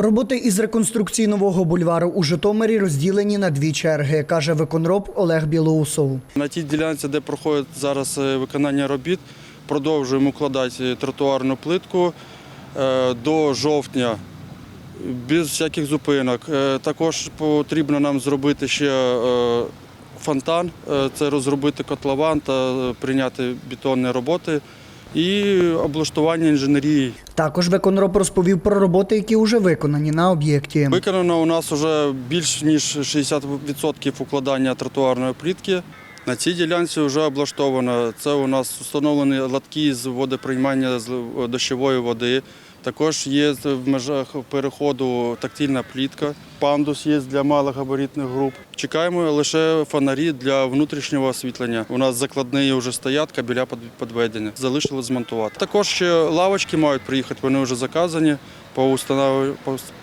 Роботи із реконструкції нового бульвару у Житомирі розділені на дві черги, каже виконроб Олег Білоусов. На тій ділянці, де проходить зараз е, виконання робіт, продовжуємо укладати тротуарну плитку е, до жовтня без всяких зупинок. Е, Також потрібно нам зробити ще фонтан, це розробити котлован та прийняти бетонні роботи і облаштування інженерії. Також виконроб розповів про роботи, які вже виконані на об'єкті. Виконано у нас вже більш ніж 60% укладання тротуарної плітки. На цій ділянці вже облаштовано. Це у нас встановлені латки з водоприймання з дощової води. Також є в межах переходу тактильна плітка. Пандус є для малогабаритних груп. Чекаємо лише фонарі для внутрішнього освітлення. У нас закладні вже стоять, кабеля підведення. Залишили змонтувати. Також ще лавочки мають приїхати, вони вже заказані.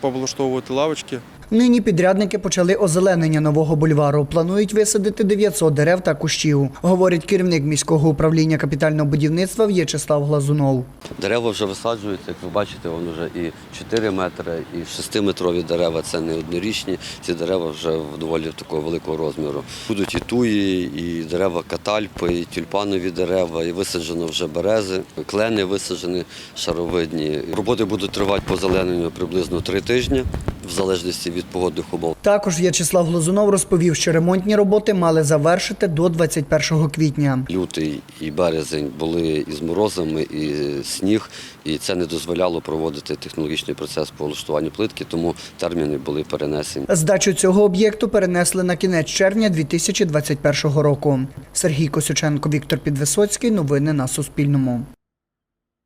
повлаштовувати лавочки. Нині підрядники почали озеленення нового бульвару. Планують висадити 900 дерев та кущів, говорить керівник міського управління капітального будівництва В'ячеслав Глазунов. Дерева вже висаджуються, як ви бачите, вони вже і 4 метри, і 6-метрові дерева це не однорічні. Ці дерева вже доволі такого великого розміру. Будуть і туї, і дерева катальпи, і тюльпанові дерева, і висаджено вже берези, клени висаджені шаровидні. Роботи будуть тривати по зелененню приблизно 3 тижні, в залежності від погодних умов. Також В'ячеслав Глазунов розповів, що ремонтні роботи мали завершити до 21 квітня. Лютий і березень були із морозами, і сніг, і це не дозволяло проводити технологічний процес по влаштуванню плитки, тому терміни були перенесені. Здачу цього об'єкту перенесли на кінець червня 2021 року. Сергій Косюченко, Віктор Підвисоцький. Новини на Суспільному.